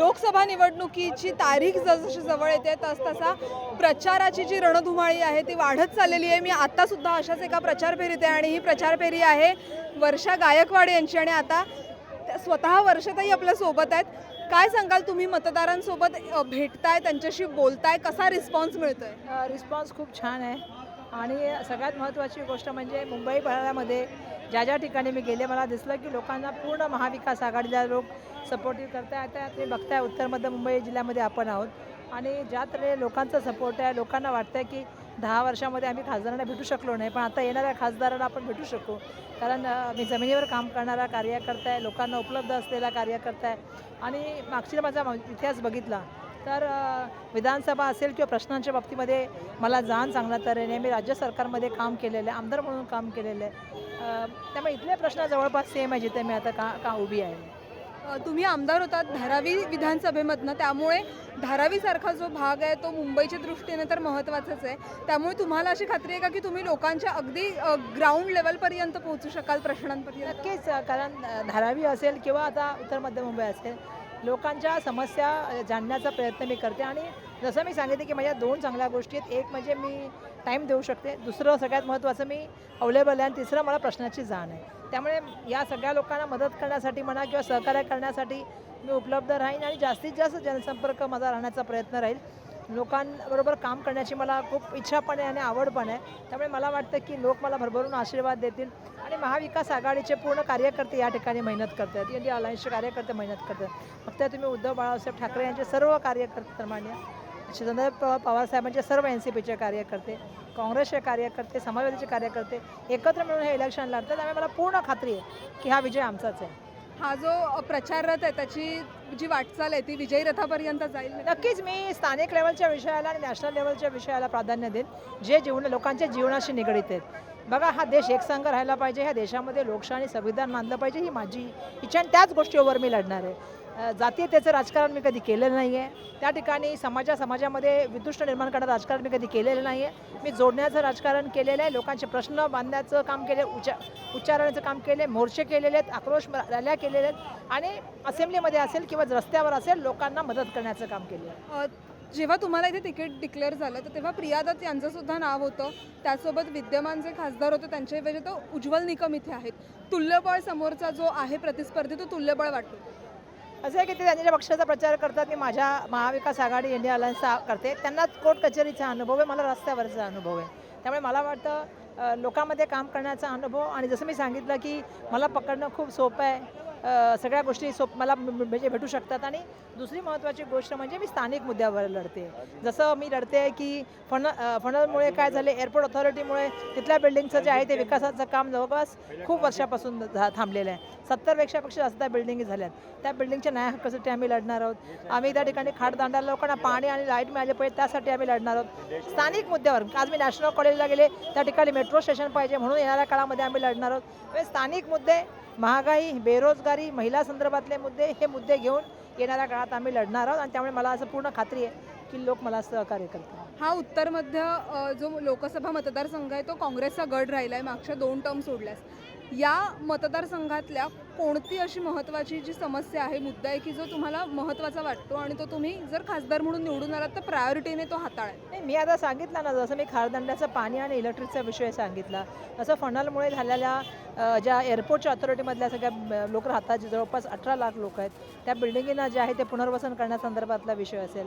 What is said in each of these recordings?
लोकसभा निवडणुकीची तारीख जसजशी जवळ येते तसतसा प्रचाराची जी रणधुमाळी आहे ती वाढत चाललेली आहे. मी आत्तासुद्धा अशाच एका प्रचार फेरीत आहे आणि ही प्रचार फेरी आहे वर्षा गायकवाड यांची. आणि आता त्या स्वतः वर्षातही आपल्यासोबत आहेत. काय सांगाल तुम्ही मतदारांसोबत? भेटताय त्यांच्याशी बोलताय कसा रिस्पॉन्स मिळतोय? रिस्पॉन्स खूप छान आहे. आणि सगळ्यात महत्त्वाची गोष्ट म्हणजे मुंबई पळामध्ये ज्या ज्या ठिकाणी मी गेले मला दिसलं की लोकांना पूर्ण महाविकास आघाडीला लोक सपोर्टिव्ह करताय. आता ते बघताय उत्तर मध्य मुंबई जिल्ह्यामध्ये आपण आहोत. आणि ज्या तऱ्हे लोकांचा सपोर्ट आहे लोकांना वाटतं की दहा वर्षामध्ये आम्ही खासदारांना भेटू शकलो नाही पण आता येणाऱ्या खासदारांना आपण भेटू शकू. कारण मी जमिनीवर काम करणारा कार्यकर्ता आहे लोकांना उपलब्ध असलेला कार्यकर्ता आहे. आणि मागची माझा इतिहास बघितला तर विधानसभा असेल किंवा प्रश्नांच्या बाबतीमध्ये मला जाण चांगल्या तऱ्हेने मी राज्य सरकारमध्ये काम केलेलं आहे आमदार म्हणून काम केलेलं आहे. त्यामुळे इथले प्रश्न जवळपास सेम आहे जिथे मी आता का का उभी आहे. तुम्ही आमदार होतात धारावी विधानसभेमधनं. त्यामुळे धारावीसारखा जो भाग आहे तो मुंबईच्या दृष्टीने तर महत्त्वाचाच आहे. त्यामुळे तुम्हाला अशी खात्री आहे का की तुम्ही लोकांच्या अगदी ग्राउंड लेवलपर्यंत पोहोचू शकाल प्रश्नांपर्यंत? नक्कीच कारण धारावी असेल किंवा आता उत्तर मध्य मुंबई असेल लोकांच्या समस्या जाणण्याचा प्रयत्न मी करते आणि जसं मी सांगितलं की माझ्या दोन चांगल्या गोष्टी आहेत. एक म्हणजे मी टाईम देऊ शकते. दुसरं सगळ्यात महत्त्वाचं मी अवेलेबल आहे आणि तिसरं मला प्रश्नाची जाण आहे. त्यामुळे या सगळ्या लोकांना मदत करण्यासाठी म्हणा किंवा सहकार्य करण्यासाठी मी उपलब्ध राहीन आणि जास्तीत जास्त जनसंपर्क माझा राहण्याचा प्रयत्न राहील. लोकांबरोबर काम करण्याची मला खूप इच्छा पण आहे आणि आवड पण आहे. त्यामुळे मला वाटतं की लोक मला भरभरून आशीर्वाद देतील आणि महाविकास आघाडीचे पूर्ण कार्यकर्ते या ठिकाणी मेहनत करतात. इंडिया अलायन्सचे कार्यकर्ते मेहनत करतात. फक्त तुम्ही उद्धव बाळासाहेब ठाकरे यांचे सर्व कार्यकर्ते मान्य चंद्र पवारसाहेबांचे सर्व एन सी पीचे कार्यकर्ते काँग्रेसचे कार्यकर्ते समाजवादीचे कार्यकर्ते एकत्र मिळून हे इलेक्शन लढतात. त्यामुळे मला पूर्ण खात्री आहे की हा विजय आमचाच आहे. हा जो प्रचार रथ आहे त्याची जी वाटचाल आहे ती विजयी रथापर्यंत जाईल? नक्कीच मी स्थानिक लेवलच्या विषयाला आणि नॅशनल लेवलच्या विषयाला प्राधान्य देईन. जे जीवन लोकांच्या जीवनाशी निगडीत आहेत. बघा हा देश एकसंघ राहायला पाहिजे. ह्या देशामध्ये लोकशाही संविधान मानलं पाहिजे. ही माझी इच्छा आणि त्याच गोष्टीवर मी लढणार आहे. जातीयतेचं राजकारण मी कधी केलेलं नाही आहे त्या ठिकाणी समाजा समाजामध्ये विदुष्ट निर्माण करणारं राजकारण मी कधी केलेलं नाही आहे मी जोडण्याचं राजकारण केलेलं आहे. लोकांचे प्रश्न बांधण्याचं काम केले उच्चा उच्चारण्याचं काम केले मोर्चे केलेले आहेत आक्रोश रॅल्या केलेल्या आहेत आणि असेंब्लीमध्ये असेल किंवा रस्त्यावर असेल लोकांना मदत करण्याचं काम केलं आहे जेव्हा तुम्हाला इथे तिकीट डिक्लेअर झालं तर तेव्हा प्रियादत्त यांचंसुद्धा नाव होतं. त्यासोबत विद्यमान जे खासदार होते त्यांच्याऐवजी तो उज्ज्वल निकम इथे आहेत. तुल्यबळ समोरचा जो आहे प्रतिस्पर्धी तो तुल्यबळ वाटतो. असं आहे की ते त्यांच्या पक्षाचा प्रचार करतात मी माझ्या महाविकास आघाडी इंडिया अलायन्सचा करते. त्यांना कोर्ट कचेरीचा अनुभव आहे मला रस्त्यावरचा अनुभव आहे. त्यामुळे मला वाटतं लोकांमध्ये काम करण्याचा अनुभव आणि जसं मी सांगितलं की मला पकडणं खूप सोपं आहे. सगळ्या गोष्टी सोप मला म्हणजे भेटू शकतात आणि दुसरी महत्त्वाची गोष्ट म्हणजे मी स्थानिक मुद्द्यावर लढते. जसं मी लढते की फण फणलमुळे काय झाले एअरपोर्ट ऑथॉरिटीमुळे तिथल्या बिल्डिंगचं जे आहे ते विकासाचं काम जवळपास खूप वर्षापासून थांबलेलं आहे. सत्तरपेक्षा पेक्षा जास्त बिल्डिंगी झाल्यात. त्या बिल्डिंगच्या न्याय हक्कासाठी आम्ही लढणार आहोत. आम्ही त्या ठिकाणी खाटदांडाला लोकांना पाणी आणि लाइट मिळाली पाहिजे त्यासाठी आम्ही लढणार आहोत. स्थानिक मुद्द्यावर आज मी नॅशनल कॉलेजला गेले. त्या ठिकाणी मेट्रो स्टेशन पाहिजे म्हणून येणाऱ्या काळामध्ये आम्ही लढणार आहोत. म्हणजे स्थानिक मुद्दे महागाई बेरोजगारी महिला संदर्भातले मुद्दे हे मुद्दे घेऊन येणाऱ्या काळात आम्ही लढणार आहोत. आणि त्यामुळे मला असं पूर्ण खात्री आहे की लोक मला सहकार्य करतात हा उत्तर मध्य जो लोकसभा मतदारसंघ आहे तो काँग्रेसचा गड राहिला आहे मागच्या दोन टर्म सोडल्यास. या मतदारसंघातल्या कोणती अशी महत्त्वाची जी समस्या आहे मुद्दा आहे की जो तुम्हाला महत्त्वाचा वाटतो आणि तो तुम्ही जर खासदार म्हणून निवडून आलात तर प्रायोरिटीने तो हाताळाल? नाही मी आता सांगितलं ना जसं मी खारदंड्याचं पाणी आणि इलेक्ट्रिकचा विषय सांगितला तसं फनलमुळे झालेल्या ज्या एअरपोर्टच्या ऑथॉरिटीमधल्या सगळ्या लोक राहतात जे जवळपास अठरा लाख लोक आहेत त्या बिल्डिंगींना जे आहे ते पुनर्वसन करण्यासंदर्भातला विषय असेल.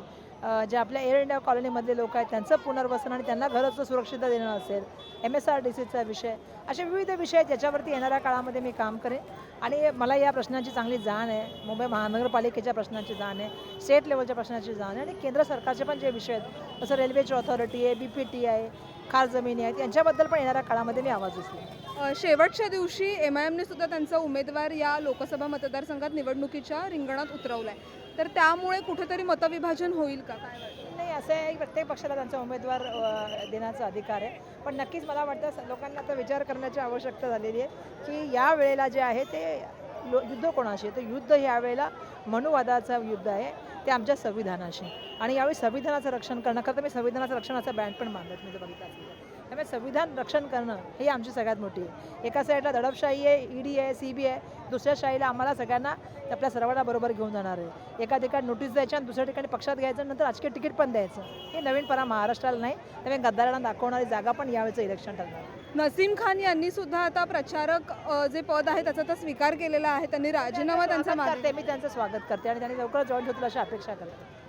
जे आपल्या एअर इंडिया कॉलनीमधले लोक आहेत त्यांचं पुनर्वसन आणि त्यांना घराचं सुरक्षितता देणं असेल एम एस आर डी सीचा विषय असे विविध विषय आहेत ज्याच्यावरती येणाऱ्या काळामध्ये मी काम करेन. आणि मला या प्रश्नांची चांगली जाण आहे. मुंबई महानगरपालिकेच्या प्रश्नांची जाण आहे स्टेट लेवलच्या प्रश्नांची जाण आहे. आणि केंद्र सरकारचे पण जे विषय आहेत जसं रेल्वेची ऑथॉरिटी आहे बी पी टी आहे खार जमिनी आहेत. यांच्याबद्दल पण येणाऱ्या काळामध्ये मी आवाज उचलेन. अ, शेवटच्या दिवशी एम आय एमने सुद्धा त्यांचा उमेदवार या लोकसभा मतदारसंघात निवडणुकीच्या रिंगणात उतरवलाय. तर त्यामुळे कुठेतरी मतविभाजन होईल का? काय वाटतं? नाही असं आहे. की प्रत्येक पक्षाला त्यांचा उमेदवार अ, देण्याचा अधिकार आहे. पण नक्कीच मला वाटतं स- लोकांना आता विचार करण्याची आवश्यकता झालेली आहे की या वेळेला जे आहे ते लो युद्ध कोणाशी आहे? तर युद्ध ह्या वेळेला मनुवादाचं युद्ध आहे. ते आमच्या संविधानाशी. आणि यावेळी संविधानाचं रक्षण करण्याकरता मी संविधानाचं रक्षणाचा बँड पण मानत मी जर बघितलं असेल. त्यामुळे संविधान रक्षण करणं ही आमची सगळ्यात मोठी आहे. एका साईडला दडपशाही आहे ईडी आहे सी बी आहे दुसऱ्या शाहीला आम्हाला सगळ्यांना आपल्या सर्वांना बरोबर घेऊन जाणार आहे. एका ठिकाणी नोटीस द्यायची आणि दुसऱ्या ठिकाणी पक्षात घ्यायचं नंतर राजकीय तिकीट पण द्यायचं. हे नवीन परा महाराष्ट्राला नाही त्यामुळे गद्दारांना दाखवणारी जागा पण यावेळेचं इलेक्शन ठरणार नसीम खान यांनी सुद्धा आता प्रचारक जे पद आहे त्याचा आता स्वीकार केलेला आहे. त्यांनी राजीनामा त्यांचा मी त्यांचं स्वागत करते आणि त्यांनी लवकर जॉईन होतील अशी अपेक्षा करते.